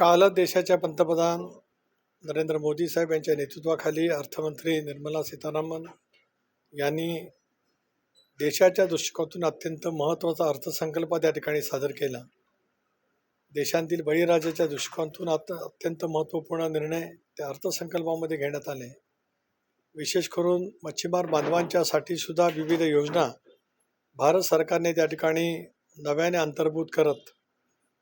कालच देशाच्या पंतप्रधान नरेंद्र मोदी साहेब यांच्या नेतृत्वाखाली अर्थमंत्री निर्मला सीतारामन यांनी देशाच्या दृष्टिकोनातून अत्यंत महत्त्वाचा अर्थसंकल्प त्या ठिकाणी सादर केला. देशांतील बळीराजाच्या दृष्टिकोनातून आत अत्यंत महत्त्वपूर्ण निर्णय त्या अर्थसंकल्पामध्ये घेण्यात आले. विशेष करून मच्छीमार बांधवांच्यासाठी सुद्धा विविध योजना भारत सरकारने त्या ठिकाणी नव्याने अंतर्भूत करत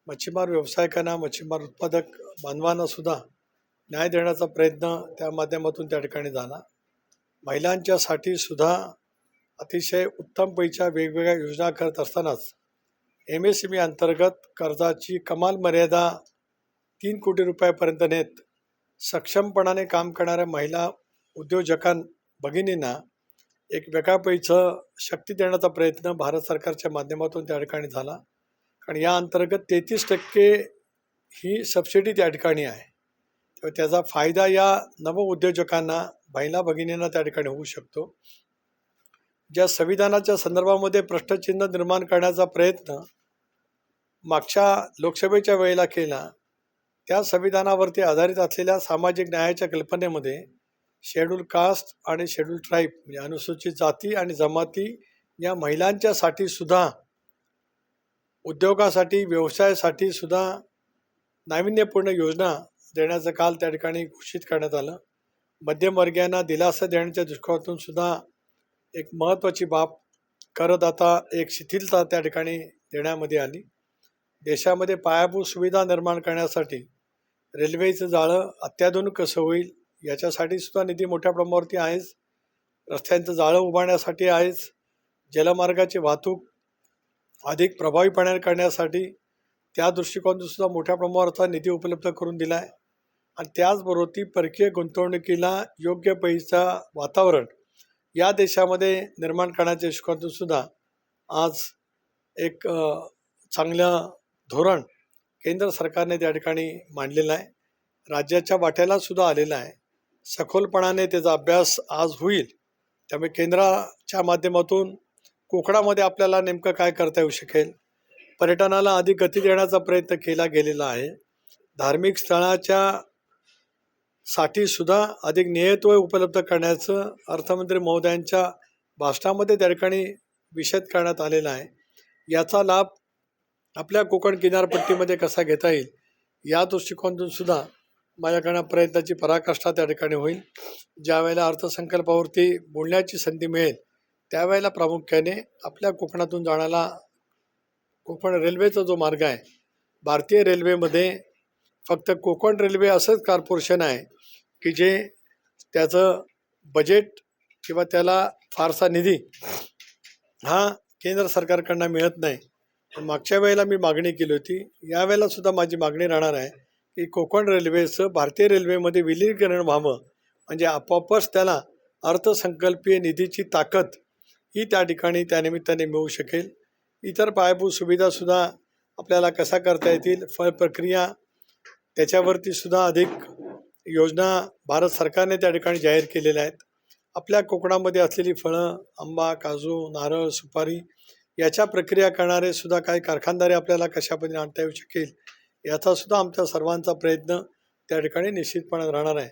मच्छीमार व्यावसायिकांना मच्छीमार उत्पादक बांधवांना सुद्धा न्याय देण्याचा प्रयत्न त्या माध्यमातून त्या ठिकाणी झाला. महिलांच्यासाठी सुद्धा अतिशय उत्तम पैशा वेगवेगळ्या योजना करत असतानाच एम एस एम ई अंतर्गत कर्जाची कमाल मर्यादा तीन कोटी रुपयापर्यंत नेत सक्षमपणाने काम करणाऱ्या महिला उद्योजकां भगिनींना एक वेगळ्या पैचं शक्ती देण्याचा प्रयत्न भारत सरकारच्या माध्यमातून त्या ठिकाणी झाला. कारण या अंतर्गत तेहतीस टक्के ही सबसिडी त्या ठिकाणी आहे. तर त्याचा फायदा या नवउद्योजकांना बहिणा भगिनींना त्या ठिकाणी होऊ शकतो. ज्या संविधानाच्या संदर्भामध्ये प्रश्नचिन्ह निर्माण करण्याचा प्रयत्न मागच्या लोकसभेच्या वेळेला केला त्या संविधानावरती आधारित असलेल्या सामाजिक न्यायाच्या कल्पनेमध्ये शेड्यूल कास्ट आणि शेड्यूल ट्राईब म्हणजे अनुसूचित जाती आणि जमाती या महिलांच्यासाठी सुद्धा उद्योगासाठी व्यवसायासाठी सुद्धा नाविन्यपूर्ण योजना देण्याचं काल त्या ठिकाणी घोषित करण्यात आलं. मध्यमवर्गीयांना दिलासा देण्याच्या दृष्टिकोनातून सुद्धा एक महत्त्वाची बाब करदाता एक शिथिलता त्या ठिकाणी देण्यामध्ये आली. देशामध्ये पायाभूत सुविधा निर्माण करण्यासाठी रेल्वेचं जाळं अत्याधुनिक कसं होईल याच्यासाठी सुद्धा निधी मोठ्या प्रमाणावरती आहेच. रस्त्यांचं जाळं उभारण्यासाठी आहेच. जलमार्गाची वाहतूक अधिक प्रभावीपणे करण्यासाठी त्या दृष्टिकोनातून सुद्धा मोठ्या प्रमाणावरचा निधी उपलब्ध करून दिला आहे आणि त्याचबरोबर ती परकीय गुंतवणुकीला योग्य पैसा वातावरण या देशामध्ये निर्माण करण्याच्या दृष्टिकोनातून सुद्धा आज एक चांगलं धोरण केंद्र सरकारने त्या ठिकाणी मांडलेलं आहे. राज्याच्या वाट्याला सुद्धा आलेलं आहे. सखोलपणाने त्याचा अभ्यास आज होईल. त्यामुळे केंद्राच्या माध्यमातून कोकणामध्ये आपल्याला नेमकं काय करता येऊ शकेल? पर्यटनाला अधिक गती देण्याचा प्रयत्न केला गेलेला आहे. धार्मिक स्थळाच्या साठी सुद्धा अधिक नियत्व उपलब्ध करण्याचं अर्थमंत्री महोदयांच्या भाषणामध्ये त्या ठिकाणी विषद करण्यात आलेला आहे. याचा लाभ आपल्या कोकण किनारपट्टीमध्ये कसा घेता येईल? या दृष्टिकोनातून सुद्धा माझ्याकडनं प्रयत्नाची पराकाष्ठा त्या ठिकाणी होईल. ज्यावेळेला अर्थसंकल्पावरती बोलण्याची संधी मिळेल त्यावेळेला प्रामुख्याने आपल्या कोकणातून जाण्याला कोकण रेल्वेचा जो मार्ग आहे भारतीय रेल्वेमध्ये फक्त कोकण रेल्वे असंच कॉर्पोरेशन आहे की जे त्याचं बजेट किंवा त्याला फारसा निधी हा केंद्र सरकारकडनं मिळत नाही. पण मागच्या वेळेला मी मागणी केली होती. यावेळेला सुद्धा माझी मागणी राहणार आहे की कोकण रेल्वेचं भारतीय रेल्वेमध्ये विलीनीकरण व्हावं. म्हणजे आपोआपच त्याला अर्थसंकल्पीय निधीची ताकद ही त्या ठिकाणी त्यानिमित्ताने मिळू शकेल. इतर पायाभूत सुविधासुद्धा आपल्याला कसा करता येतील फळ प्रक्रिया त्याच्यावरती सुद्धा अधिक योजना भारत सरकारने त्या ठिकाणी जाहीर केलेल्या आहेत. आपल्या कोकणामध्ये असलेली फळं आंबा काजू नारळ सुपारी याच्या प्रक्रिया करणारे सुद्धा काही कारखानदारे आपल्याला कशा पद्धतीने आणता येऊ शकेल याचासुद्धा आमच्या सर्वांचा प्रयत्न त्या ठिकाणी निश्चितपणे राहणार आहे.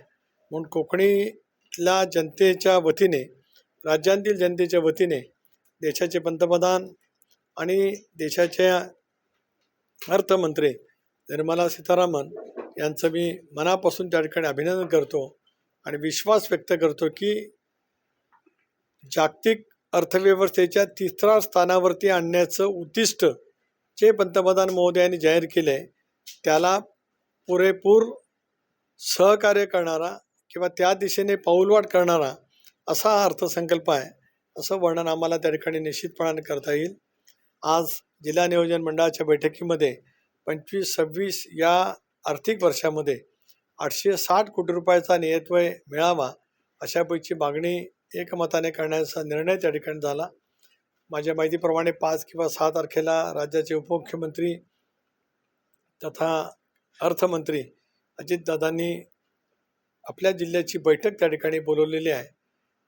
म्हणून कोकणीतल्या जनतेच्या वतीने राज्यांतील जनतेच्या वतीने देशाचे पंतप्रधान आणि देशाच्या अर्थमंत्री निर्मला सीतारामन यांचं मी मनापासून त्या ठिकाणी अभिनंदन करतो आणि विश्वास व्यक्त करतो की जागतिक अर्थव्यवस्थेच्या तिसऱ्या स्थानावरती आणण्याचं उद्दिष्ट जे पंतप्रधान महोदयांनी जाहीर केले आहे त्याला पुरेपूर सहकार्य करणारा किंवा त्या दिशेने पाऊलवाट करणारा असा हा अर्थसंकल्प आहे असं वर्णन आम्हाला त्या ठिकाणी निश्चितपणाने करता येईल. आज जिल्हा नियोजन मंडळाच्या बैठकीमध्ये पंचवीस सव्वीस या आर्थिक वर्षामध्ये आठशे साठ कोटी रुपयाचा नियतव्यय मिळावा अशापैकी मागणी एकमताने करण्याचा निर्णय त्या ठिकाणी झाला. माझ्या माहितीप्रमाणे पाच किंवा सहा तारखेला राज्याचे उपमुख्यमंत्री तथा अर्थमंत्री अजितदादांनी आपल्या जिल्ह्याची बैठक त्या ठिकाणी बोलवलेली आहे.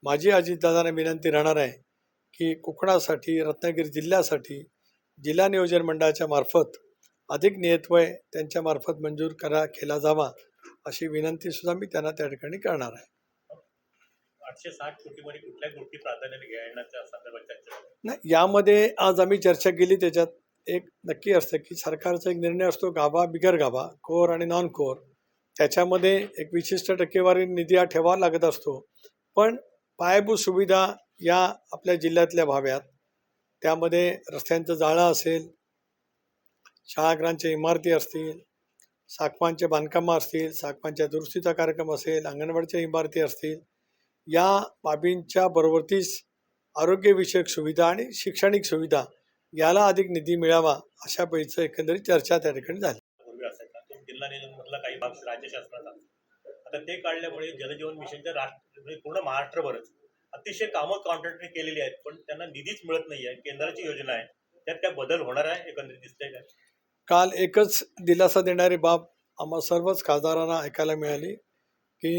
माझी अजितदादांना विनंती राहणार आहे की कोकणासाठी रत्नागिरी जिल्ह्यासाठी जिल्हा नियोजन मंडळाच्या मार्फत अधिक नियतवय त्यांच्यामार्फत मंजूर करा केला जावा अशी विनंतीसुद्धा मी त्यांना त्या ठिकाणी करणार आहे. आठशे साठ कोटीमध्ये कुठल्या गोष्टी प्राधान्याने घेण्याच्या संदर्भात चर्चा झाली. नाही यामध्ये आज आम्ही चर्चा केली त्याच्यात एक नक्की असतं की सरकारचा एक निर्णय असतो गाभा बिगर गाभा कोर आणि नॉन कोर त्याच्यामध्ये एक विशिष्ट टक्केवारी निधी हा ठेवावा लागत असतो. पण पायाभूत सुविधा या आपल्या जिल्ह्यातल्या व्हाव्यात त्यामध्ये रस्त्यांचं जाळं असेल शाळाग्रांच्या इमारती असतील साकपांचे बांधकामं असतील साखपांच्या दुरुस्तीचा कार्यक्रम असेल अंगणवाडीच्या इमारती असतील या बाबींच्या बरोबरतीच आरोग्यविषयक सुविधा आणि शैक्षणिक सुविधा याला अधिक निधी मिळावा अशा पैसे एकंदरीत चर्चा त्या ठिकाणी झाली. आता ते काढल्यामुळे जलजीवन मिशनच्या राष्ट्र म्हणजे पूर्ण महाराष्ट्रभरच अतिशय कामं कॉन्ट्रॅक्टने केलेली आहेत पण त्यांना निधीच मिळत नाही आहे. केंद्राची योजना आहे. त्यात काय बदल होणार आहे एकंदरीत दिसते काय काल एकच दिलासा देणारी बाब आम्हा सर्वच खासदारांना ऐकायला मिळाली की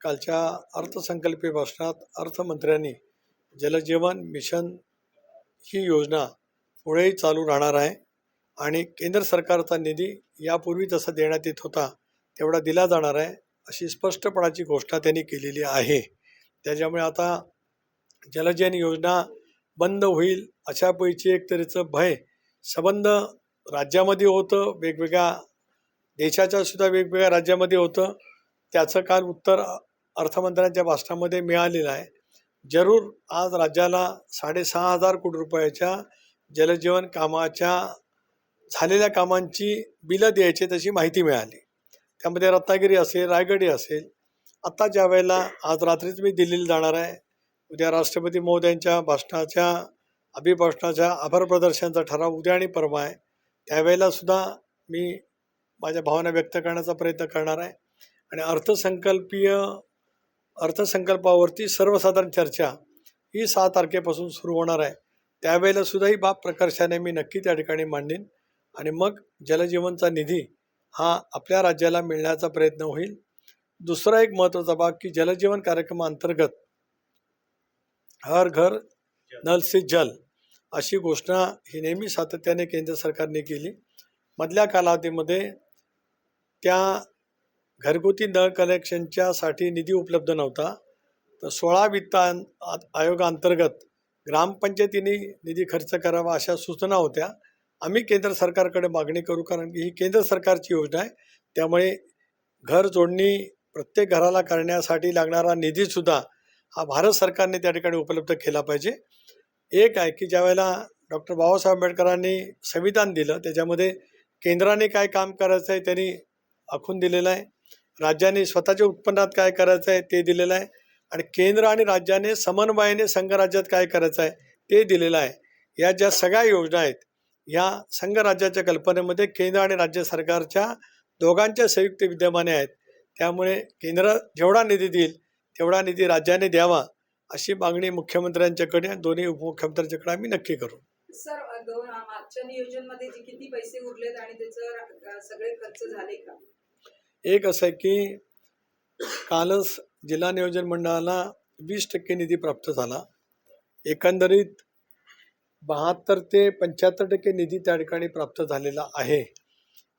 कालच्या अर्थसंकल्पीय भाषणात अर्थमंत्र्यांनी जलजीवन मिशन ही योजना पुढेही चालू राहणार आहे आणि केंद्र सरकारचा निधी यापूर्वी जसा देण्यात येत होता तेवढा दिला जाणार आहे. अशी स्पष्टपणाची घोषणा त्यांनी केलेली आहे. त्याच्यामुळे आता जलजन योजना बंद होईल अशापैकी एक तऱ्हेचं भय संबंध राज्यामध्ये होतं वेगवेगळ्या देशाच्या सुद्धा वेगवेगळ्या राज्यामध्ये होतं. त्याचं काल उत्तर अर्थमंत्र्यांच्या भाषणामध्ये मिळालेलं आहे. जरूर आज राज्याला साडेसहा हजार कोटी रुपयाच्या जलजीवन कामाच्या झालेल्या कामांची बिलं द्यायची तशी माहिती मिळाली. त्यामध्ये रत्नागिरी असेल रायगडी असेल. आत्ता ज्या वेळेला आज रात्रीच मी दिल्लीला जाणार आहे उद्या राष्ट्रपती महोदयांच्या भाषणाच्या अभिभाषणाच्या आभार प्रदर्शनाचा ठराव उद्या आणि परवा आहे. त्यावेळेला सुद्धा मी माझ्या भावना व्यक्त करण्याचा प्रयत्न करणार आहे. आणि अर्थसंकल्पीय अर्थसंकल्पावरती सर्वसाधारण चर्चा ही सहा तारखेपासून सुरू होणार आहे. त्यावेळेला सुद्धा ही बाब प्रकर्षाने मी नक्की त्या ठिकाणी मांडीन. आणि मग जलजीवनचा निधी हा आपल्या राज्याला मिळण्याचा प्रयत्न होईल. दुसरा एक महत्त्वाचा भाग की जलजीवन कार्यक्रमाअंतर्गत हर घर नल से जल अशी घोषणा ही नेहमी सातत्याने केंद्र सरकारने केली. मधल्या कालावधीमध्ये त्या घरगुती नळ कनेक्शनच्यासाठी निधी उपलब्ध नव्हता. तर सोळा वित्त आयोगाअंतर्गत ग्रामपंचायतींनी निधी खर्च करावा अशा सूचना होत्या. आम्ही केंद्र सरकारकडे मागणी करू कारण की ही केंद्र सरकारची योजना आहे. त्यामुळे घर जोडणी प्रत्येक घराला करण्यासाठी लागणारा निधीसुद्धा हा भारत सरकारने त्या ठिकाणी उपलब्ध केला पाहिजे. एक आहे की ज्यावेळेला डॉक्टर बाबासाहेब आंबेडकरांनी संविधान दिलं त्याच्यामध्ये केंद्राने काय काम करायचं आहे त्यांनी आखून दिलेलं आहे. राज्याने स्वतःच्या उत्पन्नात काय करायचं आहे ते दिलेलं आहे. आणि केंद्र आणि राज्याने समन्वयाने संघराज्यात काय करायचं आहे ते दिलेलं आहे. या ज्या सगळ्या योजना आहेत या संघराज्याच्या कल्पनेमध्ये केंद्र आणि राज्य सरकारच्या दोघांच्या संयुक्त विद्यमाने आहेत. त्यामुळे केंद्र जेवढा निधी देईल तेवढा निधी राज्याने द्यावा अशी मागणी मुख्यमंत्र्यांच्याकडे आणि दोन्ही उपमुख्यमंत्र्यांच्याकडे आम्ही नक्की करू. सर मागच्या नियोजनमध्ये जे किती पैसे उरलेत आणि त्याचं सगळे खर्च झाले का? एक असं आहे की कालच जिल्हा नियोजन मंडळाला वीस टक्के निधी प्राप्त झाला. एकंदरीत बहात्तर ते पंच्याहत्तर टक्के निधी त्या ठिकाणी प्राप्त झालेला आहे.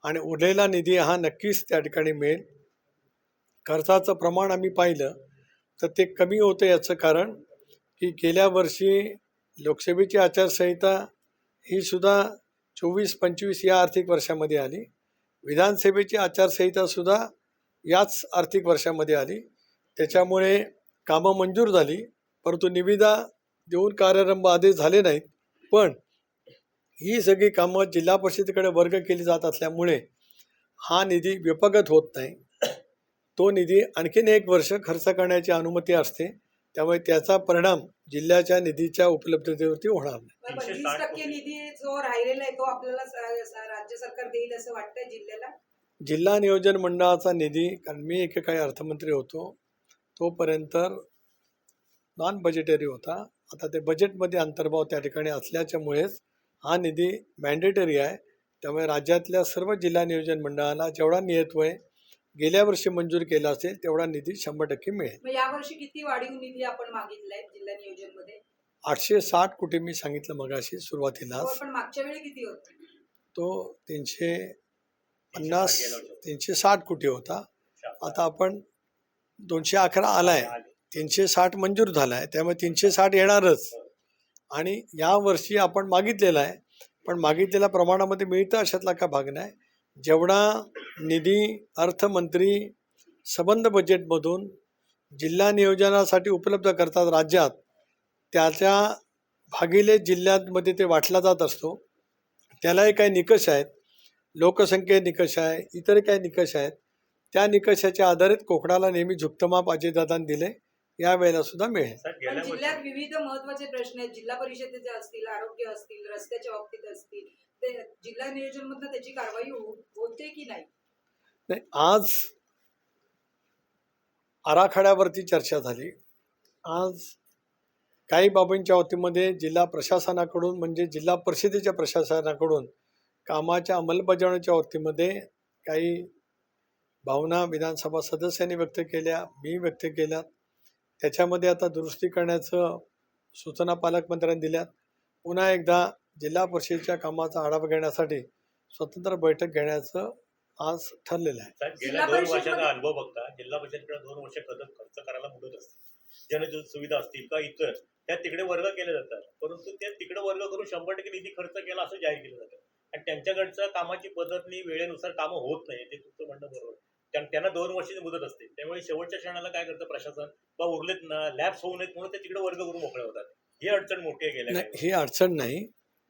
आणि उरलेला निधी हा नक्कीच त्या ठिकाणी मिळेल. खर्चाचं प्रमाण आम्ही पाहिलं तर ते कमी होतं याचं कारण की गेल्या वर्षी लोकसभेची आचारसंहिता ही सुद्धा चोवीस पंचवीस या आर्थिक वर्षामध्ये आली. विधानसभेची आचारसंहितासुद्धा याच आर्थिक वर्षामध्ये आली. त्याच्यामुळे कामं मंजूर झाली परंतु निविदा देऊन कार्यारंभ आदेश झाले नाहीत. पण ही सगळी कामं जिल्हा परिषदेकडे वर्ग केली जात असल्यामुळे हा निधी व्यपगत होत नाही. तो निधी आणखीन एक वर्ष खर्च करण्याची अनुमती असते. त्यामुळे त्याचा परिणाम जिल्ह्याच्या निधीच्या उपलब्धतेवरती होणार नाही. टक्के निधी जो राहिलेला आहे तो आपल्याला स- स- राज्य सरकार देईल असं वाटतंय जिल्ह्याला? जिल्हा नियोजन मंडळाचा निधी कारण मी एकेकाळी अर्थमंत्री होतो तोपर्यंत नॉन बजेटरी होता. आता ते बजेटमध्ये अंतर्भाव त्या ठिकाणी असल्याच्यामुळेच हा निधी मॅन्डेटरी आहे त्यामुळे राज्यातल्या सर्व जिल्हा नियोजन मंडळाला जेवढा नियतवय गेल्या वर्षी मंजूर केला असेल तेवढा निधी शंभर टक्के मिळेल मग यावर्षी किती वाढीव निधी आपण मागितलाय जिल्हा नियोजनमध्ये आठशे साठ कोटी मी सांगितलं मगाशी सुरुवातीलाच पण मागच्या वेळी किती होत तो तीनशे पन्नास. तीनशे साठ कोटी होता. आता आपण दोनशे अकरा आलाय आले. तीनशे साठ मंजूर झाला आहे त्यामुळे तीनशे साठ येणारच. आणि या वर्षी आपण मागितलेला आहे पण मागितलेल्या प्रमाणामध्ये मिळतं अशातला का भाग नाही. जेवढा निधी अर्थमंत्री संबंध बजेटमधून जिल्हा नियोजनासाठी उपलब्ध करतात राज्यात त्याच्या भागिले जिल्ह्यांमध्ये ते वाटला जात असतो. त्यालाही काही निकष आहेत. लोकसंख्ये निकष आहे इतर काही निकष आहेत. त्या निकषाच्या आधारित कोकणाला नेहमी झुप्तमाप अजयदादांनी दिले या वेळेला सुद्धा मिळेल. पण जिल्ह्यात विविध महत्त्वाचे प्रश्न आहेत. जिल्हा परिषदेचे असतील आरोग्य असतील रस्त्याच्या बाबतीत असतील ते जिल्हा नियोजन मधनं त्याची कारवाई हो- होते की नाही? नाही आज आराखड्यावरती चर्चा झाली. आज काही बाबींच्या बाबतीमध्ये जिल्हा प्रशासनाकडून म्हणजे जिल्हा परिषदेच्या प्रशासनाकडून कामाच्या अंमलबजावणीच्या बाबतीमध्ये काही भावना विधानसभा सदस्यांनी व्यक्त केल्या मी व्यक्त केल्या त्याच्यामध्ये आता दुरुस्ती करण्याचं सूचना पालकमंत्र्यांनी दिल्यात. पुन्हा एकदा जिल्हा परिषदेच्या कामाचा आढावा घेण्यासाठी स्वतंत्र बैठक घेण्याचं आज ठरलेलं आहे. गेल्या जिल्हा दोन वर्षाचा अनुभव बघता जिल्हा परिषदकडे दोन वर्ष खर्च खर्च करायला मुदत असते. जन सुविधा असतील किंवा इतर त्या तिकडे वर्ग केले जातात. परंतु त्या तिकडे वर्ग करून शंभर टक्के निधी खर्च केला असं जाहीर केलं जातं. आणि त्यांच्याकडचं कामाची पद्धतनी वेळेनुसार कामं होत नाही ते तुमचं म्हणणं बरोबर. कारण त्यांना दोन वर्षाची मुदत असते. त्यामुळे शेवटच्या क्षणाला काय करतं प्रशासन? बा उरलेत ना लॅब्स होऊ नयेत म्हणून ते तिकडे वर्ग करून मोकळे होतात. ही अडचण मोठी आहे गेल्या नाही ही अडचण नाही.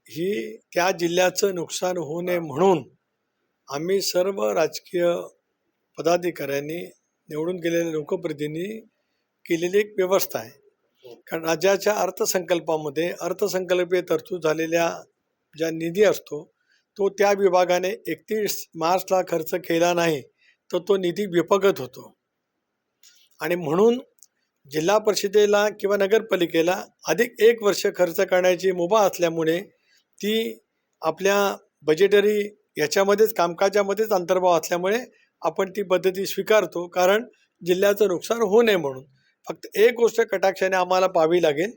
ही त्या जिल्ह्याचं नुकसान होऊ नये म्हणून आम्ही सर्व राजकीय पदाधिकाऱ्यांनी निवडून गेलेल्या लोकप्रतिनिधी केलेली एक व्यवस्था आहे. कारण राज्याच्या अर्थसंकल्पामध्ये अर्थसंकल्पीय तरतूद झालेल्या ज्या निधी असतो तो त्या विभागाने एकतीस मार्चला खर्च केला नाही. तर तो निधी विपगत होतो. आणि म्हणून जिल्हा परिषदेला किंवा नगरपालिकेला अधिक एक वर्ष खर्च करण्याची मुभा असल्यामुळे ती आपल्या बजेटरी याच्यामध्येच कामकाजामध्येच अंतर्भाव असल्यामुळे आपण ती पद्धती स्वीकारतो. कारण जिल्ह्याचं नुकसान होऊ नये म्हणून. फक्त एक गोष्ट कटाक्षाने आम्हाला पाहावी लागेल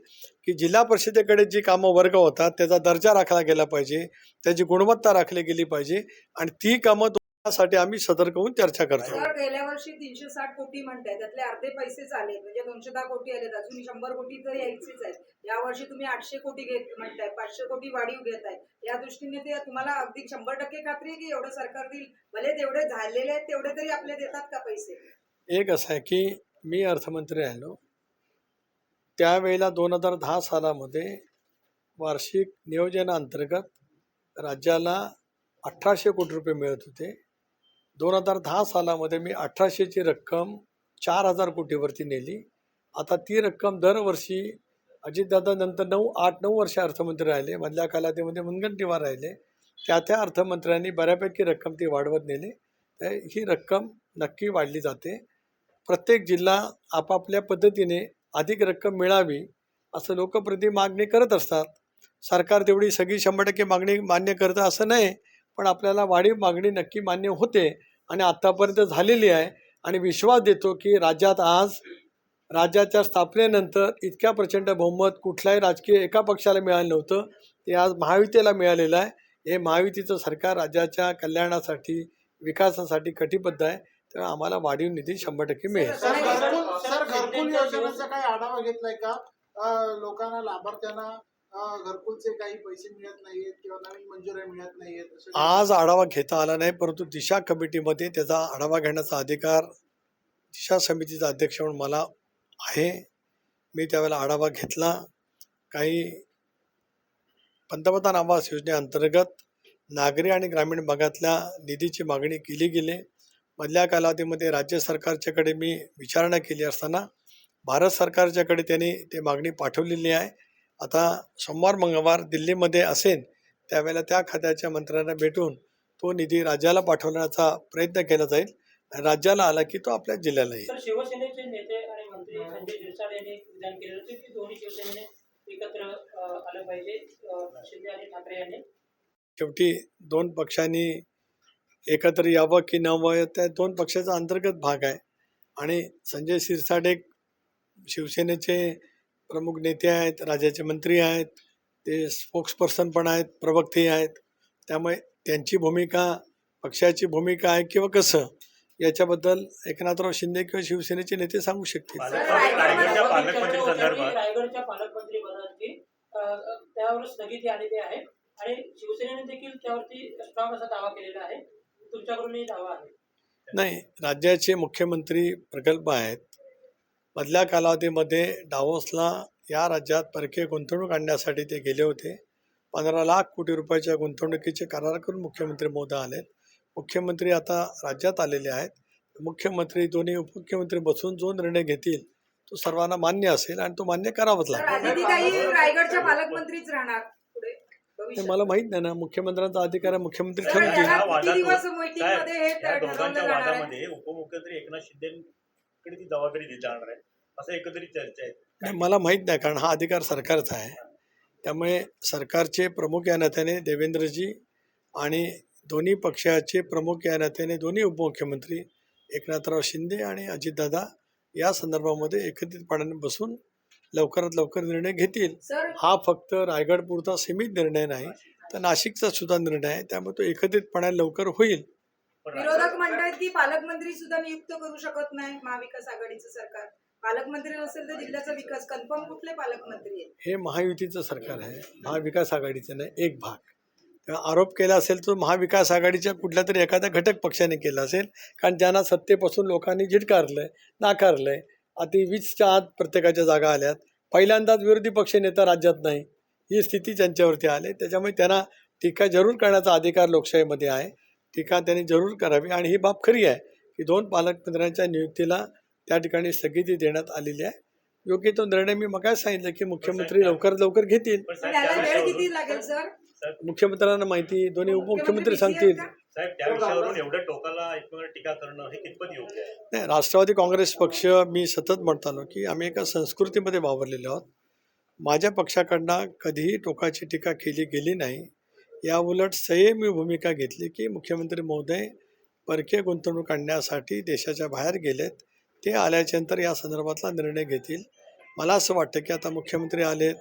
की जिल्हा परिषदेकडे जी कामं वर्ग होतात त्याचा दर्जा राखला गेला पाहिजे त्याची गुणवत्ता राखली गेली पाहिजे आणि ती कामं साठी आम्ही सतर्क होऊन चर्चा करतो. गेल्या वर्षी तीनशे साठ कोटी म्हणताय त्यातले अर्धे पैसेच आले म्हणजे दोनशे दहा कोटी आलेत अजून शंभर कोटी तर यायचेच आहेत. या वर्षी तुम्ही आठशे कोटी घेत म्हणताय पाचशे कोटी वाढीव घेत आहे या दृष्टीने ते तुम्हाला अगदी शंभर टक्के खात्री आहे की एवढं सरकार देईल? भले तेवढे झालेले आहेत तेवढे तरी आपले देतात का पैसे? एक असं आहे की मी अर्थमंत्री राहिलो. त्यावेळेला दोन हजार दहा सालामध्ये वार्षिक नियोजनाअंतर्गत राज्याला अठराशे कोटी रुपये मिळत होते. दोन हजार दहा सालामध्ये मी अठराशेची रक्कम चार हजार कोटीवरती नेली. आता ती रक्कम दरवर्षी अजितदादा नंतर नऊ आठ नऊ वर्ष अर्थमंत्री राहिले. मधल्या कालावधीमध्ये मुनगंटीवार राहिले. त्या त्या अर्थमंत्र्यांनी बऱ्यापैकी रक्कम ती वाढवत नेली. तर ही रक्कम नक्की वाढली जाते. प्रत्येक जिल्हा आपापल्या पद्धतीने अधिक रक्कम मिळावी असं लोकप्रती मागणी करत असतात. सरकार तेवढी सगळी शंभर टक्के मागणी मान्य करतं असं नाही पण आपल्याला वाढीव मागणी नक्की मान्य होते. आणि आत्तापर्यंत झालेली आहे आणि विश्वास देतो की राज्यात आज राज्याच्या स्थापनेनंतर इतक्या प्रचंड बहुमत कुठल्याही राजकीय एका पक्षाला मिळालं नव्हतं ते आज महायुतीला मिळालेलं आहे हे महायुतीचं सरकार राज्याच्या कल्याणासाठी विकासासाठी कटिबद्ध आहे तर आम्हाला वाढीव निधी शंभर टक्के मिळेल सर घरकुल योजनेचा काही आढावा घेतलाय का लोकांना लाभार्थ्यांना घरकुलचे काही पैसे मिळत नाहीयेत किंवा नवीन मंजुऱ्या मिळत नाहीयेत आज आढावा घेता आला नाही परंतु दिशा कमिटीमध्ये त्याचा आढावा घेण्याचा अधिकार दिशा समितीचा अध्यक्ष म्हणून मला आहे. मी त्यावेळेला आढावा घेतला. काही पंतप्रधान आवास योजनेअंतर्गत नागरी आणि ग्रामीण भागातल्या निधीची मागणी केली गेली. मधल्या कालावधीमध्ये राज्य सरकारच्याकडे मी विचारणा केली असताना भारत सरकारच्याकडे त्यांनी ते मागणी पाठवलेली आहे. आता सोमवार मंगळवार दिल्लीमध्ये असेल त्यावेळेला त्या खात्याच्या मंत्र्यांना भेटून तो निधी राज्याला पाठवण्याचा प्रयत्न केला जाईल. आणि राज्याला आला की तो आपल्या जिल्ह्याला येईल. शिवसेनेचे नेते आणि मंत्री संजय शिरसाट यांनी एक विधान केलेलं होतं की दोन्ही शिवसेनेने एकत्र अं, आलं पाहिजे. अं, शिंदे आणि ठाकरे यांनी. शेवटी दोन पक्षांनी एकत्र यावं की नवं त्या दोन पक्षाचा अंतर्गत भाग आहे. आणि संजय शिरसाट एक शिवसेनेचे प्रमुख नेते आहेत राज्याचे मंत्री आहेत ते स्पोक्सपर्सन पण आहेत प्रवक्ते आहेत. त्यामुळे त्यांची भूमिका पक्षाची भूमिका आहे किंवा कसं याच्याबद्दल एकनाथराव शिंदे किंवा शिवसेनेचे नेते सांगू शकतील. पालक- सर, रायगडमध्ये रायगडच्या चर्चा पालकमंत्री होती की संदर्भात. रायगडच्या पालकमंत्री पदाची अ, त्यावर स्थगिती आलेली आहे. आणि शिवसेनेने देखील त्यावरती स्ट्रॉंग असा दावा केलेला आहे. तुमच्याकडूनही दावा आहे. नाही राज्याचे मुख्यमंत्री प्रकल्प आहेत. मधल्या कालावधीमध्ये डावोसला या राज्यात परकीय गुंतवणूक आणण्यासाठी ते गेले होते. पंधरा लाख कोटी रुपयाच्या गुंतवणुकीचे करार करून मुख्यमंत्री मोदी आलेत. मुख्यमंत्री आता राज्यात आलेले आहेत. मुख्यमंत्री दोन्ही उपमुख्यमंत्री बसून जो निर्णय घेतील तो सर्वांना मान्य असेल आणि तो मान्य करावाच लागेल. रायगडच्या पालकमंत्रीच राहणार. मला माहीत नाही ना. मुख्यमंत्र्यांचा अधिकार आहे मुख्यमंत्री ठरवतील. हे उपमुख्यमंत्री एकनाथ शिंदेकडे ती जबाबदारी दिली जाणार आहे. असं एकत्रित चर्चा आहे. नाही मला माहीत नाही कारण हा अधिकार सरकारचा आहे. त्यामुळे सरकारचे प्रमुख या नात्याने देवेंद्रजी आणि दोन्ही पक्षाचे प्रमुख या नात्याने दोन्ही उपमुख्यमंत्री एकनाथराव शिंदे आणि अजितदादा या संदर्भामध्ये एकत्रितपणाने बसून लवकरात लवकर निर्णय घेतील. हा फक्त रायगड पुरता सीमित निर्णय नाही तर नाशिकचा सुद्धा निर्णय आहे. त्यामुळे तो एकत्रितपणे लवकर होईल. विरोधक म्हणतात की पालकमंत्री सुद्धा नियुक्त करू शकत नाही महाविकास आघाडीचं सरकार. पालकमंत्री नसेल तर जिल्ह्याचा विकास. कन्फर्म कुठले पालकमंत्री आहेत? हे महायुतीचं सरकार आहे. महाविकास आघाडीचं नाही एक भाग. आरोप केला असेल तो महाविकास आघाडीच्या कुठल्या तरी एखाद्या घटक पक्षाने केला असेल. कारण ज्यांना सत्तेपासून लोकांनी झिटकारलंय नाकारलंय अति वीसच्या आत प्रत्येकाच्या जागा आल्यात. पहिल्यांदाच विरोधी पक्ष नेता राज्यात नाही. ही स्थिती त्यांच्यावरती आली. त्याच्यामुळे त्यांना टीका जरूर करण्याचा अधिकार लोकशाहीमध्ये आहे. टीका त्यांनी जरूर करावी. आणि ही बाब खरी आहे की दोन पालकमंत्र्यांच्या नियुक्तीला त्या ठिकाणी स्थगिती देण्यात आलेली आहे. योग्य तो निर्णय मी मग सांगितलं की मुख्यमंत्री लवकरात लवकर घेतील. मुख्यमंत्र्यांना माहिती दोन्ही उपमुख्यमंत्री सांगतील. का? साहेब त्या विषयावरून एवढं टोकाला एकमेकांवर टीका करणं हे कितपत योग्य आहे? नाही राष्ट्रवादी काँग्रेस पक्ष मी सतत म्हणतालो की आम्ही एका संस्कृतीमध्ये वावरलेलो आहोत. माझ्या पक्षाकडनं कधीही टोकाची टीका केली गेली नाही. या उलट संयमी भूमिका घेतली की मुख्यमंत्री महोदय परकीय गुंतवणूक आणण्यासाठी देशाच्या बाहेर गेलेत. ते आल्याच्यानंतर या संदर्भातला निर्णय घेतील. मला असं वाटतं की आता मुख्यमंत्री आलेत.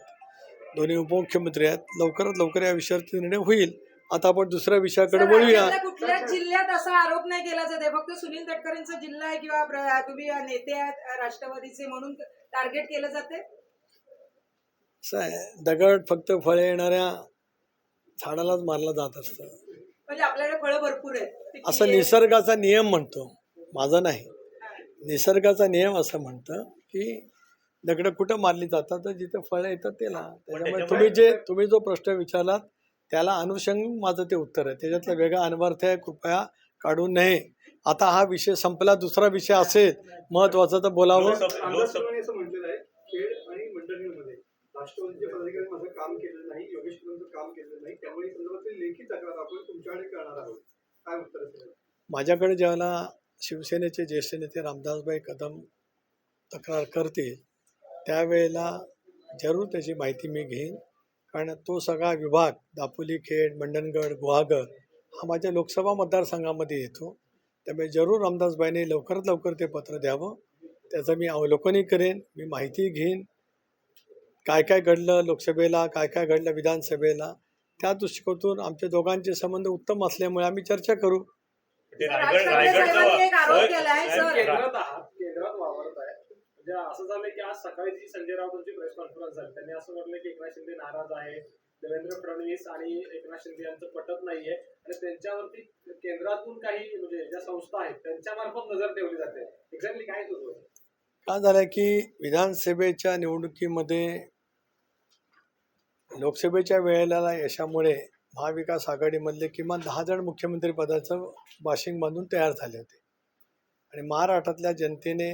दोन्ही उपमुख्यमंत्री आहेत. लवकरात लवकर या विषयावरती निर्णय होईल. आता आपण दुसऱ्या विषयाकडे राज्यातल्या कुठल्याच जिल्ह्यात असा आरोप नाही केला जात. आहे फक्त सुनील तटकरेंचा जिल्हा आहे किंवा तुम्ही नेते आहेत राष्ट्रवादीचे म्हणून टार्गेट केलं जाते? दगड फक्त फळे येणाऱ्या झाडालाच मारला जात असतं. म्हणजे आपल्याकडे फळं भरपूर आहेत. असं? निसर्गाचा नियम म्हणतो. माझा नाही. निसर्गाचा नियम असं म्हणतं की दगडं कुठं मारली जातात तर जिथे फळं येतात त्याला. त्याच्यामुळे त्याच्यामुळे- तुम्ही जे तुम्ही जो प्रश्न विचारलात त्याला अनुषंग माझं ते उत्तर आहे. त्याच्यातला वेगळा अनवर्थ आहे कृपया काढू नये. आता हा विषय संपला दुसरा विषय असेल महत्त्वाचा तर बोलावं. राष्ट्रवादीचे पदाधिकारी माझं काम केलं नाही योगेश कदमचं काम केलं नाही त्यामुळे संदर्भातील लेखी तक्रार आपण तुमच्याकडे करणार आहोत. काय उत्तर असेल? माझ्याकडे ज्याला शिवसेनेचे ज्येष्ठ नेते रामदासभाई कदम तक्रार करतील त्यावेळेला जरूर त्याची माहिती मी घेईन. कारण तो सगळा विभाग दापोली खेड मंडणगड गुहागर हा माझ्या लोकसभा मतदारसंघामध्ये येतो. त्यामुळे जरूर रामदासबाईंनी लवकरात लवकर ते पत्र द्यावं. त्याचं मी अवलोकनही करेन मी माहिती घेईन. काय काय घडलं लोकसभेला काय काय घडलं विधानसभेला त्या दृष्टिकोनातून आमच्या दोघांचे संबंध उत्तम असल्यामुळे आम्ही चर्चा करू. ते सर, रायगड राष्ट्रवादी साहेबांनी एक आरोप रायगडचं केलाय, साहेब, सर. रा- केंद्रात आहात केंद्रात वावरत आहे. म्हणजे असं झालं की आज सकाळी जी संजय राऊतांची प्रेस कॉन्फरन्स झाली त्यांनी असं म्हटलं की एकनाथ शिंदे नाराज आहे देवेंद्र फडणवीस आणि एकनाथ शिंदे यांचं पटत नाहीये. आणि त्यांच्यावरती केंद्रातून काही म्हणजे ज्या संस्था आहेत त्यांच्या मार्फत नजर ठेवली जाते. एक्झॅक्टली काय सुरू आहे काय झालं की विधानसभेच्या निवडणुकीमध्ये लोकसभेच्या वेळेला यशामुळे महाविकास आघाडीमधले किमान दहा जण मुख्यमंत्री पदाचं बाशिंग बांधून तयार झाले होते. आणि महाराष्ट्रातल्या जनतेने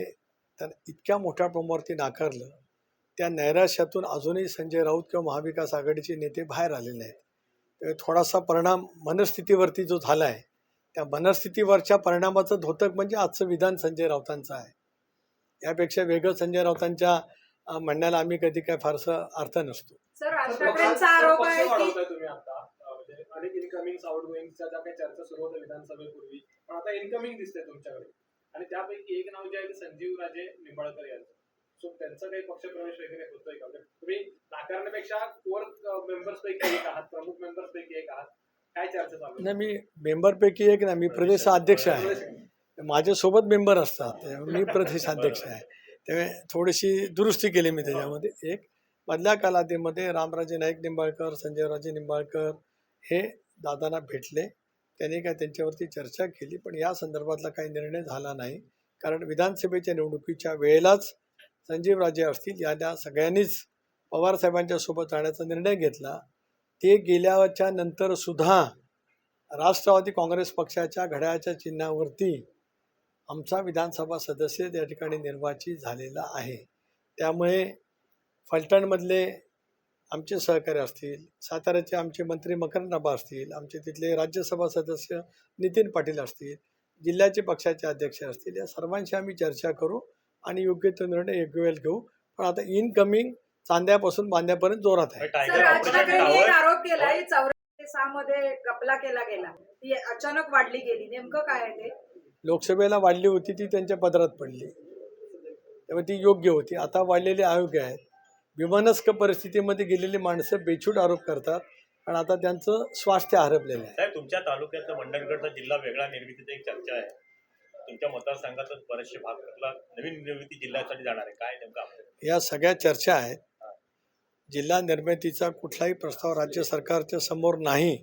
त्या इतक्या मोठ्या प्रमाणावरती नाकारलं त्या नैराश्यातून अजूनही संजय राऊत किंवा महाविकास आघाडीचे नेते बाहेर आलेले आहेत त्यामुळे थोडासा परिणाम मनस्थितीवरती जो झाला आहे त्या मनस्थितीवरच्या परिणामाचं धोतक म्हणजे आजचं विधान संजय राऊतांचं आहे. यापेक्षा वेगळं संजय राऊतांच्या म्हणण्याला आम्ही कधी काय फारसं अर्थ नसतो. सर राज ठाकरेंचा आरोप आहे की वाढवताय तुम्ही आता? म्हणजे अनेक इनकमिंग आउटगोईंगच्या ज्या काही चर्चा सुरू होत्या विधानसभेपूर्वी पण आता इनकमिंग दिसतंय तुमच्याकडे. आणि त्यापैकी एक नाव जे आहे ते संजीव राजे निंबाळकर यांचं. सो त्यांचा काही पक्षप्रवेश वगैरे होतोय का? म्हणजे तुम्ही नाकारण्यापेक्षा कोर मेंबर्स पैकी एक आहात प्रमुख मेंबर्स पैकी एक आहात. काय चर्चा चालू? नाही मी मेंबरपैकी एक नाही मी प्रदेशाध्यक्ष आहे. माझ्यासोबत मेंबर असतात. त्यामुळे मी प्रदेशाध्यक्ष आहे. त्यामुळे थोडीशी दुरुस्ती केली मी त्याच्यामध्ये. एक मधल्या कालावधीमध्ये रामराजे नाईक निंबाळकर संजयराजे निंबाळकर हे दादांना भेटले. त्यांनी काय त्यांच्यावरती चर्चा केली पण या संदर्भातला काही निर्णय झाला नाही. कारण विधानसभेच्या निवडणुकीच्या वेळेलाच संजीवराजे असतील या त्या सगळ्यांनीच पवारसाहेबांच्या सोबत जाण्याचा निर्णय घेतला. ते गेल्याच्या नंतरसुद्धा राष्ट्रवादी काँग्रेस पक्षाच्या घड्याळाच्या चिन्हावरती आमचा विधानसभा सदस्य त्या ठिकाणी निर्वाचित झालेला आहे. त्यामुळे फलटणमधले आमचे सहकारी असतील साताऱ्याचे आमचे मंत्री मकरंद नभा असतील आमचे तिथले राज्यसभा सदस्य नितीन पाटील असतील जिल्ह्याचे पक्षाचे अध्यक्ष असतील या सर्वांशी आम्ही चर्चा करू आणि योग्य तो निर्णय योग्य वेळ घेऊ. पण आता इनकमिंग चांद्यापासून बांध्यापर्यंत जोरात आहे. सहा मध्ये कपला केला गेला. ती अचानक वाढली गेली. नेमकं काय आहे ते? लोकसभेला वाढली होती ती त्यांच्या पदरात पडली. त्यामुळे ती योग्य होती. आता वाढलेले आयोग आहेत. विमानस्क परिस्थितीमध्ये गेलेली माणसं बेछूट आरोप करतात पण आता त्यांचं स्वास्थ्य हरपलेलं आहे. तुमच्या तालुक्याचा मंडणगडचा जिल्हा वेगळा निर्मितीची एक चर्चा आहे. तुमच्या मतदारसंघातच बरेचसे भाग नवीन निर्मिती जिल्ह्यासाठी जाणार आहे. काय नेमकं या सगळ्या चर्चा आहेत. जिल्हा निर्मितीचा कुठलाही प्रस्ताव राज्य सरकारच्या समोर नाही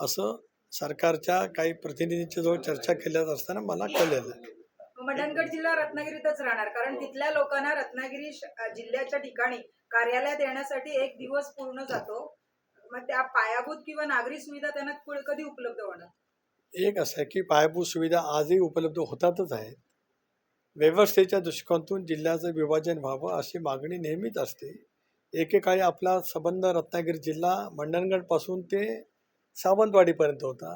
असं सरकारच्या काही प्रतिनिधींच्या जवळ चर्चा केल्या असताना मला कळलेलं आहे. मंडणगड जिल्हा रत्नागिरीतच राहणार कारण तिथल्या लोकांना रत्नागिरी जिल्ह्याच्या ठिकाणी कार्यालयात येण्यासाठी एक दिवस पूर्ण जातो. मग त्या पायाभूत किंवा नागरी सुविधा त्यांना कधी उपलब्ध होणार? एक असं आहे की पायाभूत सुविधा आजही उपलब्ध होतातच आहेत. व्यवस्थेच्या दृष्टिकोनातून जिल्ह्याचं विभाजन व्हावं अशी मागणी नेहमीच असते. एकेकाळी आपला संबंध रत्नागिरी जिल्हा मंडणगडपासून ते सावंतवाडीपर्यंत होता.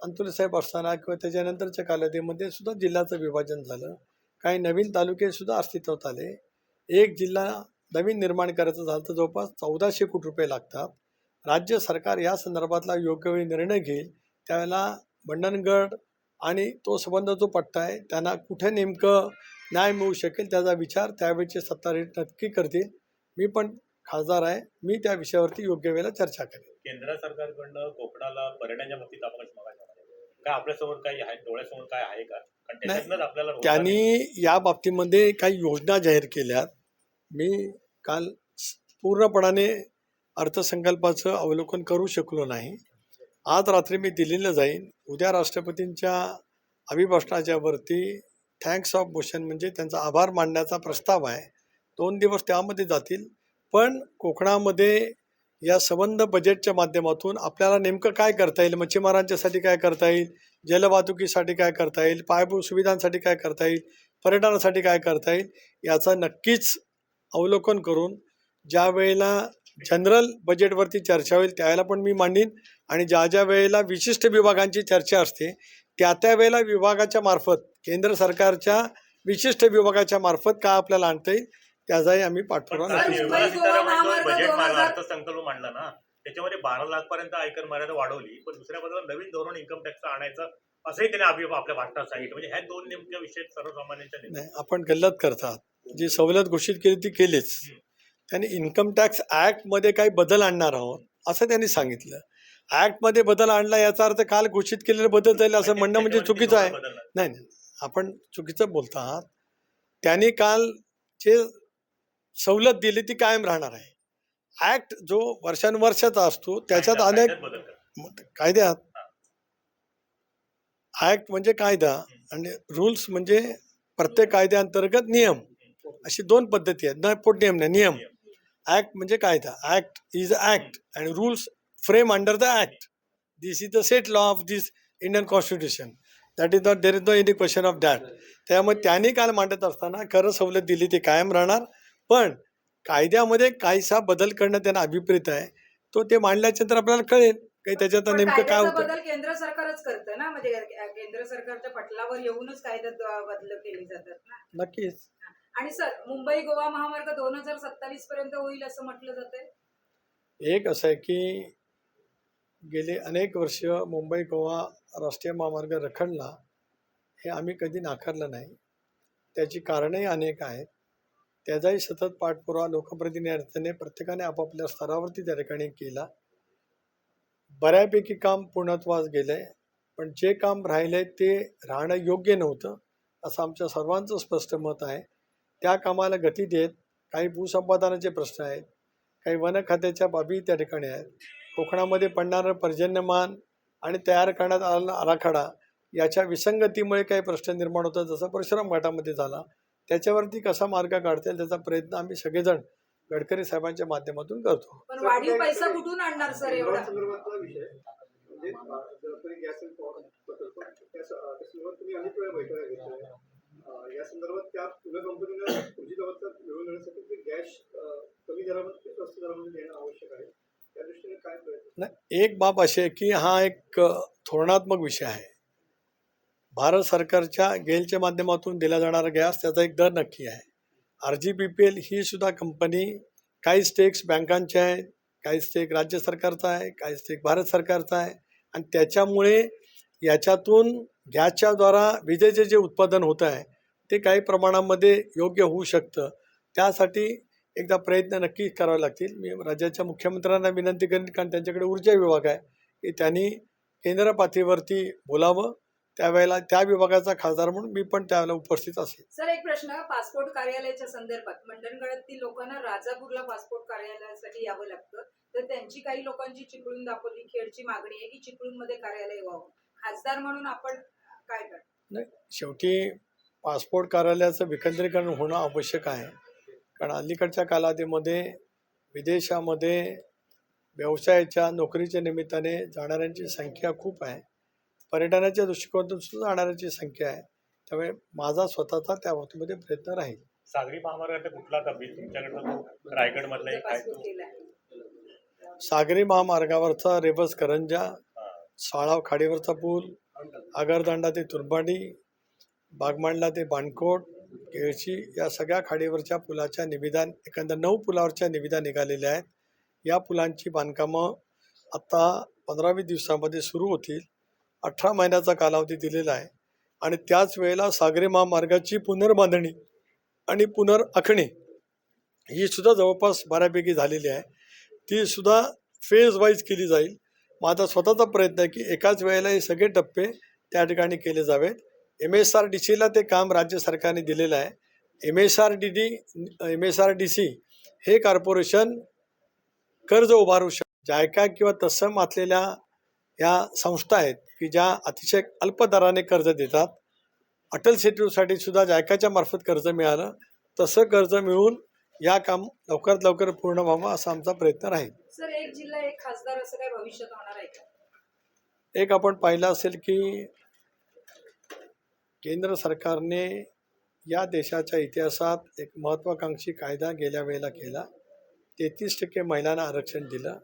अंतुले साहेब असताना किंवा त्याच्यानंतरच्या कालावधीमध्ये सुद्धा जिल्ह्याचं विभाजन झालं. काही नवीन तालुके सुद्धा अस्तित्वात आले. एक जिल्हा नवीन निर्माण करायचं झालं तर जवळपास चौदाशे कोटी रुपये लागतात. राज्य सरकार या संदर्भातला योग्य वेळी निर्णय घेईल. त्यावेळेला मंडणगड आणि तो संबंध जो पट्टा आहे त्यांना कुठे नेमकं न्याय मिळू शकेल त्याचा विचार त्यावेळेचे सत्ताधारी नक्की करतील. मी पण खासदार आहे. मी त्या विषयावरती योग्य वेळेला चर्चा करेन. केंद्र सरकारकडनं कोकणाला पर्यटनाच्या बाबतीत आपण काय आपल्यासमोर काही आहे डोळ्यासमोर काय आहे का? कारण आपल्याला त्यांनी या बाबतीमध्ये काही योजना जाहीर केल्यात. मी काल पूर्णपणाने अर्थसंकल्पाचं अवलोकन करू शकलो नाही. आज रात्री मी दिल्लीला जाईन. उद्या राष्ट्रपतींच्या अभिभाषणाच्या वरती थँक्स ऑफ मोशन म्हणजे त्यांचा आभार मानण्याचा प्रस्ताव आहे. दोन दिवस त्यामध्ये जातील. पण कोकणामध्ये या संबंध बजेटच्या माध्यमातून आपल्याला नेमकं काय करता येईल? मच्छीमारांच्यासाठी काय करता येईल? जलवाहतुकीसाठी काय करता येईल? पायाभूत सुविधांसाठी काय करता येईल? पर्यटनासाठी काय करता येईल? याचं नक्कीच अवलोकन करून ज्या वेळेला जनरल बजेटवरती चर्चा होईल त्यावेळेला पण मी मांडीन. आणि ज्या ज्या वेळेला विशिष्ट विभागांची चर्चा असते त्या त्या वेळेला विभागाच्या मार्फत केंद्र सरकारच्या विशिष्ट विभागाच्या मार्फत काय आपल्याला आणता येईल? त्याचाही आम्ही महामार्ग बजेट हजार- अर्थसंकल्प मांडला ना. त्याच्यामध्ये बारा लाख पर्यंत आयकर मर्यादा वाढवली पण दुसऱ्या बाजूला नवीन धोरण इन्कम टॅक्स आणायचं असंही त्याने आपल्या भाषणात सांगितलं. म्हणजे ह्या दोन नेमक्या विषय सर्वसामान्यांच्या. नाही आपण गल्लत करतात. जी सवलत घोषित केली ती केलीच. त्यांनी इन्कम टॅक्स ॲक्टमध्ये काही बदल आणणार आहोत असं त्यांनी सांगितलं. ॲक्टमध्ये बदल आणला याचा अर्थ काल घोषित केलेला बदल जाईल असं म्हणणं म्हणजे चुकीचं आहे. नाही नाही. आपण चुकीचं बोलता आहात. त्यांनी काल जे सवलत दिली ती कायम राहणार आहे. ॲक्ट जो वर्षानुवर्षाचा असतो त्याच्यात अनेक कायद्यात ॲक्ट म्हणजे कायदा आणि रूल्स म्हणजे प्रत्येक कायद्याअंतर्गत नियम. अशी दोन पद्धती आहेत. न पोट नियम नाही नियम. ॲक्ट म्हणजे कायदा. ॲक्ट इज ॲक्ट आणि rules frame under the act this is the set law of this Indian constitution that is not there is no any question of that त्यामुळे त्यांनी काल मांडत असताना खरं सवलत दिली ती कायम राहणार. पण कायद्यामध्ये काहीसा बदल करणं त्यांना अभिप्रेत आहे. तो ते मांडल्याच्या नंतर आपल्याला कळेल. काही त्याच्यात पण नेमकं काय कायद्याचा होतं? बदल केंद्र सरकारच करतं ना. म्हणजे केंद्र सरकारच्या पटलावर येऊनच कायद्यात अ, बदल केली जातात ना. नक्कीच. आणि सर मुंबई गोवा महामार्ग दोन हजार सत्तावीस पर्यंत होईल असं म्हटलं जातंय? एक असं आहे की गेले अनेक वर्ष मुंबई गोवा राष्ट्रीय महामार्ग रखडला हे आम्ही कधी नाकारलं नाही. त्याची कारणंही अनेक आहेत. त्याचाही सतत पाठपुरावा लोकप्रतिनिधीने अर्थाने प्रत्येकाने आपापल्या स्तरावरती त्या ठिकाणी केला. बऱ्यापैकी काम पूर्णत्वास गेलं आहे पण जे काम राहिलं आहे ते राहणं योग्य नव्हतं असं आमच्या सर्वांचं स्पष्ट मत आहे. त्या कामाला गती देत काही भूसंपादनाचे प्रश्न आहेत काही वन खात्याच्या बाबी त्या ठिकाणी आहेत. कोकणामध्ये पडणारं पर्जन्यमान आणि तयार करण्यात आलेला आराखडा याच्या विसंगतीमुळे काही प्रश्न निर्माण होतात जसं परशुराम घाटामध्ये झाला. त्याच्यावरती कसा मार्ग काढता येईल त्याचा प्रयत्न आम्ही सगळेजण गडकरी साहेबांच्या माध्यमातून करतो. पण वाढीव पैसा कुठून आणणार सर एवढा? संदर्भातला विषय म्हणजे गॅस अँड पॉवर प्रकल्प त्या स- त्या संदर्भात तुम्ही अनेक वेळा बैठका घेतल्या. अं, या संदर्भात त्या पुणे कंपनीला उर्जितावरचा मिळवून देण्यासाठी ते गॅस अं, कमी दरामध्ये स्वस्त दरामध्ये देणं आवश्यक आहे. त्या दृष्टीने काय प्रयत्न? नाही एक बाब अशी आहे की हा एक अ, धोरणात्मक विषय आहे. भारत सरकारच्या गेलच्या माध्यमातून दिला जाणारा गॅस त्याचा एक दर नक्की आहे. R G B P L ही सुद्धा कंपनी काही स्टेक्स बँकांचे आहे काही स्टेक राज्य सरकारचा आहे काही स्टेक भारत सरकारचा आहे. आणि त्याच्यामुळे याच्यातून गॅसच्याद्वारा विजेचे जे उत्पादन होतं आहे ते काही प्रमाणामध्ये योग्य होऊ शकतं. त्यासाठी एकदा प्रयत्न नक्की करावे लागतील. मी राज्याच्या मुख्यमंत्र्यांना विनंती करेन कारण त्यांच्याकडे ऊर्जा विभाग आहे की त्यांनी केंद्र पातळीवरती बोलावं. त्यावेळेला त्या विभागाचा खासदार म्हणून मी पण त्यावेळेला उपस्थित असेल. सर एक प्रश्न. पासपोर्ट कार्यालयाच्या संदर्भात मंडणगडातील लोकांना राजापूरला पासपोर्ट कार्यालयासाठी यावं लागतं. तर त्यांची काही लोकांची चिपळूण दापोली खेडची मागणी आहे की चिपळूणमध्ये कार्यालय व्हावं. खासदार म्हणून आपण काय नाही शेवटी पासपोर्ट कार्यालयाचं विकेंद्रीकरण होणं आवश्यक आहे. कारण अलीकडच्या कालावधीमध्ये विदेशामध्ये व्यवसायाच्या नोकरीच्या निमित्ताने जाणाऱ्यांची संख्या खूप आहे. पर्यटनाच्या दृष्टिकोनातून सुद्धा जाणाऱ्यांची संख्या आहे त्यामुळे माझा स्वतःचा त्या बाबतीमध्ये प्रयत्न राहील. सागरी महामार्गाचा कुठला बीच तुमच्याकडनं तो रायगड मधला एक आहे सागरी महामार्गावरचा रेबस करंजा. साळाव खाडीवरचा पूल आगरदांडा ते तुरबाडी बागमांडला ते बाणकोट केळशी या सगळ्या खाडीवरच्या पुलाच्या निविदा एकंदर नऊ पुलावरच्या निविदा निघालेल्या आहेत. या पुलांची बांधकामं आत्ता पंधरा वीस दिवसामध्ये सुरू होतील. अठरा महिन्याचा कालावधी दिलेला आहे. आणि त्याच वेळेला सागरी महामार्गाची पुनर्बांधणी आणि पुनर्आखणी ही सुद्धा जवळपास बऱ्यापैकी झालेली आहे. ती सुद्धा फेज वाईज केली जाईल. माझा स्वतःचा प्रयत्न आहे की एकाच वेळेला हे सगळे टप्पे त्या ठिकाणी केले जावेत. एम एस आर डी सीला ते काम राज्य सरकारने दिलेलं आहे. M S R D D M S R D C हे कॉर्पोरेशन कर्ज उभारू शक जायका किंवा तत्सम असलेल्या या संस्था आहेत की ज्या अतिशय अल्प दराने कर्ज देतात अटल सेतूसाठी सुद्धा जायकाच्या मार्फत कर्ज मिळालं तसं कर्ज मिळून या काम लवकरात लवकर पूर्ण व्हावं असा आमचा प्रयत्न राहील. सर एक जिल्हा एक खासदार असं काय भविष्यात होणार आहे का? एक आपण पाहिलं असेल की केंद्र सरकारने या देशाच्या इतिहासात एक महत्त्वाकांक्षी कायदा गेल्या वेळेला केला. तेहतीस टक्के महिलांना आरक्षण दिलं.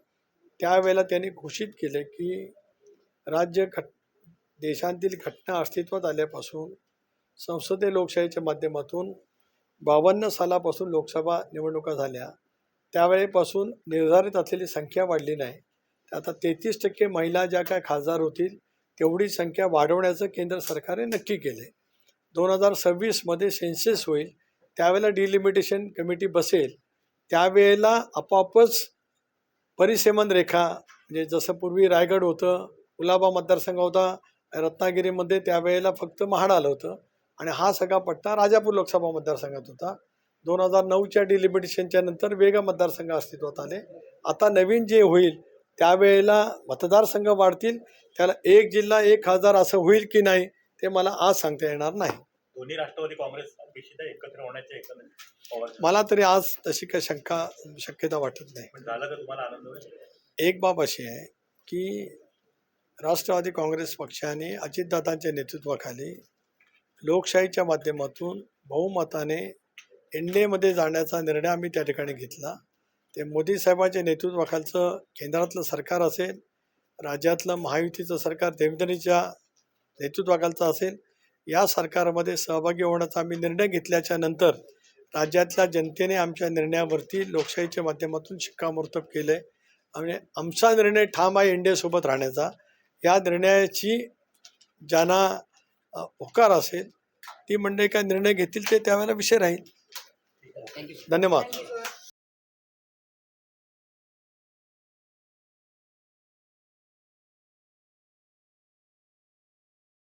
त्यावेळेला त्यांनी घोषित केले की राज्य घट देशांतील घटना अस्तित्वात आल्यापासून संसदीय लोकशाहीच्या माध्यमातून बावन्न सालापासून लोकसभा निवडणुका झाल्या. त्यावेळेपासून निर्धारित असलेली संख्या वाढली नाही. आता तेहतीस टक्के महिला ज्या काय खासदार होतील तेवढी संख्या वाढवण्याचं केंद्र सरकारने नक्की केलं आहे दोन हजार सव्वीसमध्ये सेन्सेस होईल त्यावेळेला डिलिमिटेशन कमिटी बसेल. त्यावेळेला आपोआपच परिसेमन रेखा म्हणजे जसं पूर्वी रायगड होतं कुलाबा मतदारसंघ होता रत्नागिरीमध्ये त्यावेळेला फक्त महाड आलं होतं. आणि हा सगळा पट्टा राजापूर लोकसभा मतदारसंघात होता. दोन हजार नऊच्या डिलिमिटेशनच्या नंतर वेगळा मतदारसंघ अस्तित्वात आले. आता नवीन जे होईल त्यावेळेला मतदारसंघ वाढतील. त्याला एक जिल्हा एक हजार असं होईल की नाही ते मला आज सांगता येणार नाही. दोन्ही राष्ट्रवादी काँग्रेस एकत्र होण्याचे मला तरी आज तशी काही शंका शक्यता वाटत नाही. पण झालं तर तुम्हाला आनंद होईल? एक बाब अशी आहे की राष्ट्रवादी काँग्रेस पक्षाने अजितदादांच्या नेतृत्वाखाली लोकशाहीच्या माध्यमातून बहुमताने एन डी एमध्ये जाण्याचा निर्णय आम्ही त्या ठिकाणी घेतला. ते मोदी साहेबांच्या नेतृत्वाखालचं केंद्रातलं सरकार असेल राज्यातलं महायुतीचं सरकार देवेंद्रजीच्या नेतृत्वाखालचं असेल या सरकारमध्ये सहभागी होण्याचा आम्ही निर्णय घेतल्याच्या नंतर राज्यातल्या जनतेने आमच्या निर्णयावरती लोकशाहीच्या माध्यमातून शिक्कामोर्तब केलं आहे आणि आमचा निर्णय ठाम आहे इंडियासोबत राहण्याचा. या निर्णयाची ज्यांना होकार असेल ती मंडळी काय निर्णय घेतील ते त्यावेळेला विषय राहील. धन्यवाद.